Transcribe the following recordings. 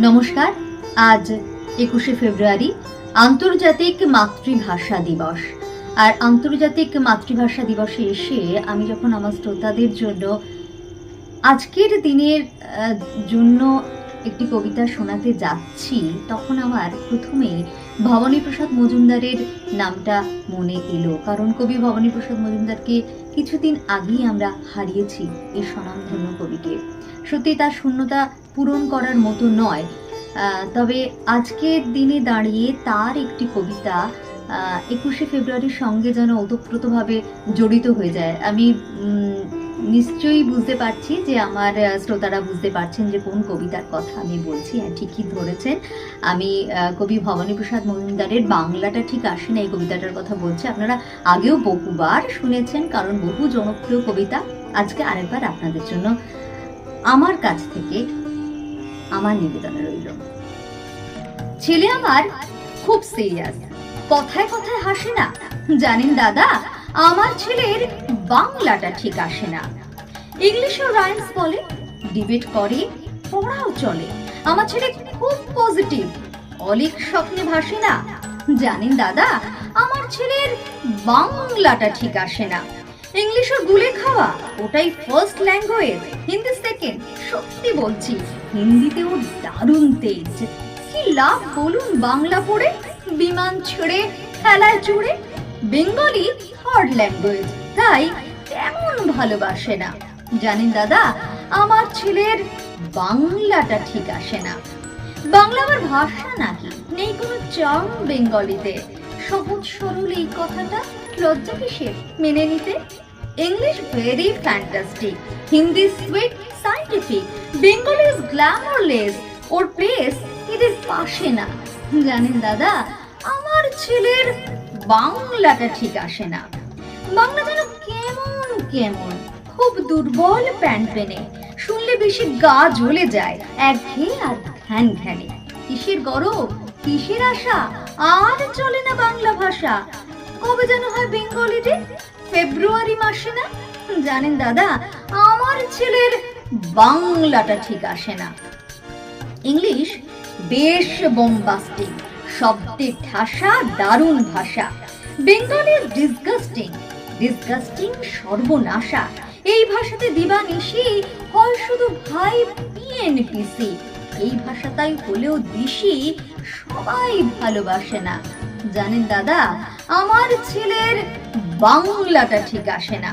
নমস্কার, আজ একুশে ফেব্রুয়ারি, আন্তর্জাতিক মাতৃভাষা দিবস। আর আন্তর্জাতিক মাতৃভাষা দিবসে এসে আমি যখন আমার শ্রোতাদের জন্য আজকের দিনের জন্য একটি কবিতা শোনাতে যাচ্ছি, তখন আমার প্রথমেই ভবানী প্রসাদ মজুমদারের নামটা মনে এলো। কারণ কবি ভবানী প্রসাদ মজুমদারকে কিছুদিন আগেই আমরা হারিয়েছি এই স্বনামধন্য কবিকে। সত্যি তার শূন্যতা পূরণ করার মতো নয় তবে আজকের দিনে দাঁড়িয়ে তার একটি কবিতা একুশে ফেব্রুয়ারির সঙ্গে যেন ওতপ্রোতভাবে জড়িত হয়ে যায়। আমি নিশ্চয়ই বুঝতে পারছি যে আমার শ্রোতারা বুঝতে পারছেন যে কোন কবিতার কথা আমি বলছি। হ্যাঁ ঠিকই ধরেছেন। আমি কবি ভবানী প্রসাদ মজুমদারের বাংলাটা ঠিক আসে না, এই কবিতাটার কথা বলছি। আপনারা আগেও বহুবার শুনেছেন, কারণ বহু জনপ্রিয় কবিতা। আজকে আরেকবার আপনাদের জন্য আমার কাছ থেকে আমার নিবেদন রইল। ছেলে আমার, খুব সিরিয়াস কথায় কথায় হাসে না। জানেন দাদা আমার ছেলের বাংলাটা ঠিক আসে না। ইংলিশও রাইমস বলে ডিবেট করে, পড়াও চলে। আমার ছেলে খুব পজিটিভ অলিক স্বপ্নে ভাসে না। জানেন দাদা, আমার ছেলের বাংলাটা ঠিক আসে না। ইংলিশ ওর গুলে খাওয়া, ওটাই ফার্স্ট ল্যাঙ্গুয়েজ হিন্দি সেকেন্ড সত্যি বলছি হিন্দিতে দারুণ তেজ কি লাভ বলুন বাংলা পড়ে? বিমান ছেড়ে, খেলায় চড়ে বেঙ্গলি থার্ড ল্যাঙ্গুয়েজ, তাই তেমন ভালোবাসে না। জানেন দাদা, আমার ছেলের বাংলাটা ঠিক আসে না। বাংলা আমার ভাষা নাকি? নেই কোনো চার্ম বেঙ্গলিতে। সহজ সরল এই কথাটা লজ্জা কিসের? মেনে নিতে? English very fantastic Hindi sweet scientific Bengali is glamourless or place এদের পাশে না। জানেন দাদা, আমার ছেলের বাংলাটা ঠিক আসে না। বাংলা যেন কেমন কেমন, খুব দুর্বল প্যান্ট পেনে। শুনলে বেশি গা জ্বলে যায়, একঘেয়ে আর ঘ্যান ঘ্যানে। কিসের গরব, কিসের আশা, আর চলে না বাংলা ভাষা। কবে যেন হয় বেঙ্গলি ডে ফেব্রুয়ারি মাসে না? জানেন দাদা, আমার ছেলের বাংলাটা ঠিক আসে না। ইংলিশ বেশ বোম্বাস্টিং শব্দের ঠাসা, দারুণ ভাষা। বেঙ্গলি ডিসগাস্টিং ডিসগাস্টিং সর্বনাশা। এই ভাষাতে দিবা নিশি হয় শুধু ভাই পিএনপিসি এই ভাষাটাই হলেও দিশি সবাই ভালোবাসে না। জানেন দাদা, আমার ছেলের বাংলাটা ঠিক আসে না।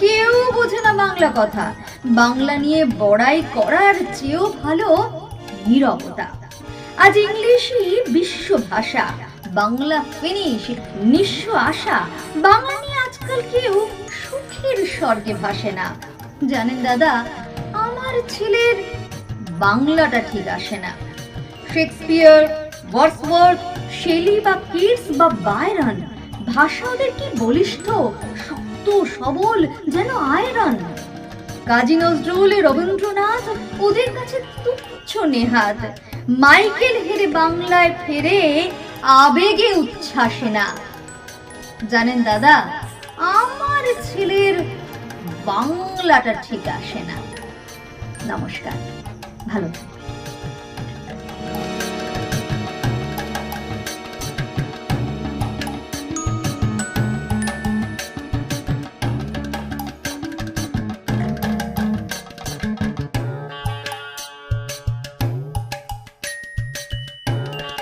কেউ বোঝে না বাংলা কথা। বাংলা নিয়ে বড়াই করার চেয়েও ভালো নীরবতা। আজ ইংলিশই বিশ্ব ভাষা। বাংলা ফিনিশ নিঃস্ব আশা। বাংলা নিয়ে আজকাল কেউ সুখের স্বর্গে ভাসে না। জানেন দাদা, আমার ছেলের বাংলাটা ঠিক আসে না। শেক্সপিয়ার ওয়ার্সওয়ার্থ শেলি বা কিটস বা বায়রন ভাষা ওদের কি বলিষ্ঠ? শক্ত সবল যেন আয়রন। কাজী নজরুল, রবীন্দ্রনাথ, ওদের কাছে তুচ্ছ নেহাত। মাইকেল হেরে বাংলায় ফেরে আবেগে উচ্ছ্বাসে না। জানেন দাদা, আমার ছেলের বাংলাটা ঠিক আসে না। নমস্কার, ভালো থাকবেন।